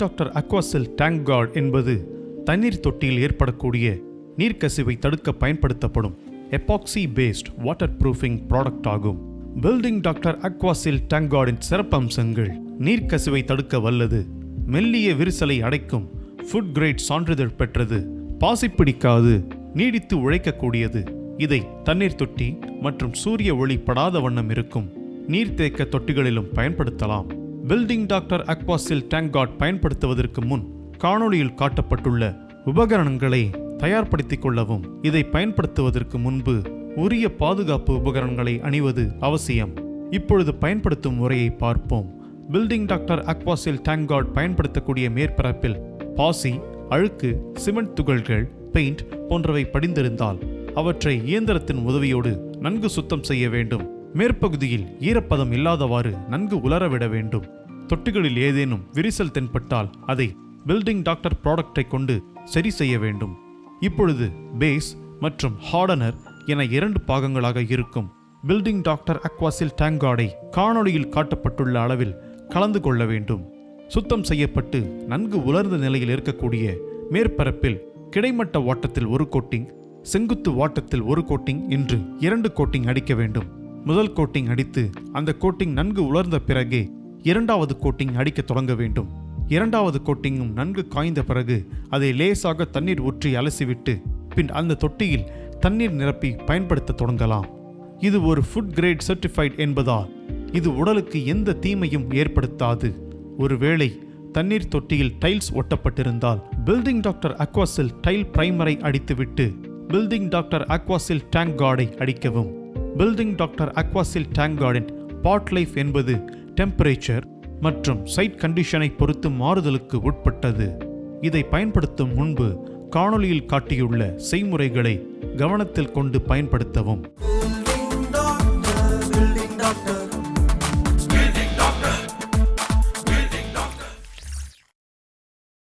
Doctor அக்வாசெல் tank card என்பது தண்ணீர் தொட்டியில் ஏற்படக்கூடிய நீர்க்கசிவை தடுக்க பயன்படுத்தப்படும் epoxy paste water proofing product ஆகும். பில்டிங் டாக்டர் அக்வாசில் டேங்க் கார்டின் சிறப்பம்சங்கள் நீர்க்கசிவை தடுக்க வல்லது. மெல்லிய விரிசலை அடைக்கும் ஃபுட் கிரேட் சான்றிதழ் பெற்றது. பாசிப்பிடிக்காது நீடித்து உழைக்கக்கூடியது. இதை தண்ணீர் தொட்டி மற்றும் சூரிய ஒளி படாத வண்ணம் இருக்கும். நீர்த்தேக்க தொட்டிகளிலும் பயன்படுத்தலாம். பில்டிங் டாக்டர் அக்வாசில் டேங்க் பயன்படுத்துவதற்கு முன் காணொளியில் காட்டப்பட்டுள்ள உபகரணங்களை தயார்படுத்திக் கொள்ளவும் இதை பயன்படுத்துவதற்கு முன்பு உரிய பாதுகாப்பு உபகரணங்களை அணிவது அவசியம். இப்பொழுது பயன்படுத்தும் முறையை பார்ப்போம். பில்டிங் டாக்டர் அக்வாசில் டேங்க் பயன்படுத்தக்கூடிய மேற்பரப்பில் பாசி அழுக்கு சிமெண்ட் துகள்கள் பெயிண்ட் போன்றவை படிந்திருந்தால் அவற்றை இயந்திரத்தின் உதவியோடு நன்கு சுத்தம் செய்ய வேண்டும். மேற்பகுதியில் ஈரப்பதம் இல்லாதவாறு நன்கு உலரவிட வேண்டும். தொட்டிகளில் ஏதேனும் விரிசல் தென்பட்டால் அதை பில்டிங் டாக்டர் ப்ராடக்டை கொண்டு சரி செய்ய வேண்டும். இப்பொழுது பேஸ் மற்றும் ஹார்டனர் என இரண்டு பாகங்களாக இருக்கும். பில்டிங் டாக்டர் அக்வாசில் டேங்கார்டை காணொளியில் காட்டப்பட்டுள்ள அளவில் கலந்து கொள்ள வேண்டும். சுத்தம் செய்யப்பட்டு நன்கு உலர்ந்த நிலையில் இருக்கக்கூடிய மேற்பரப்பில் கிடைமட்ட ஓட்டத்தில் ஒரு கோட்டிங் செங்குத்து ஓட்டத்தில் ஒரு கோட்டிங் என்று இரண்டு கோட்டிங் அடிக்க வேண்டும். முதல் கோட்டிங் அடித்து அந்த கோட்டிங் நன்கு உலர்ந்த பிறகே இரண்டாவது கோட்டிங் அடிக்க தொடங்க வேண்டும். இரண்டாவது கோட்டிங்கும் நன்கு காய்ந்த பிறகு அதை லேசாக தண்ணீர் ஊற்றி அலசிவிட்டு பின் அந்த தொட்டியில் தண்ணீர் நிரப்பி பயன்படுத்த தொடங்கலாம். இது ஒரு ஃபுட் கிரேட் சர்டிஃபைட் என்பதால் இது உடலுக்கு எந்த தீமையும் ஏற்படுத்தாது. ஒருவேளை தண்ணீர் தொட்டியில் டைல்ஸ் ஒட்டப்பட்டிருந்தால் பில்டிங் டாக்டர் அக்வாசில் டைல் பிரைமரை அடித்துவிட்டு பில்டிங் டாக்டர் அக்வாசில் டேங்க் கார்டை அடிக்கவும். பில்டிங் டாக்டர் அக்வாசில் டேங்க் கார்டன் பாட் லைஃப் என்பது டெம்பரேச்சர் மற்றும் சைட் கண்டிஷனை பொறுத்து மாறுதலுக்கு உட்பட்டது. இதை பயன்படுத்தும் முன்பு காணொளியில் காட்டியுள்ள செய்முறைகளை கவனத்தில் கொண்டு பயன்படுத்தவும்.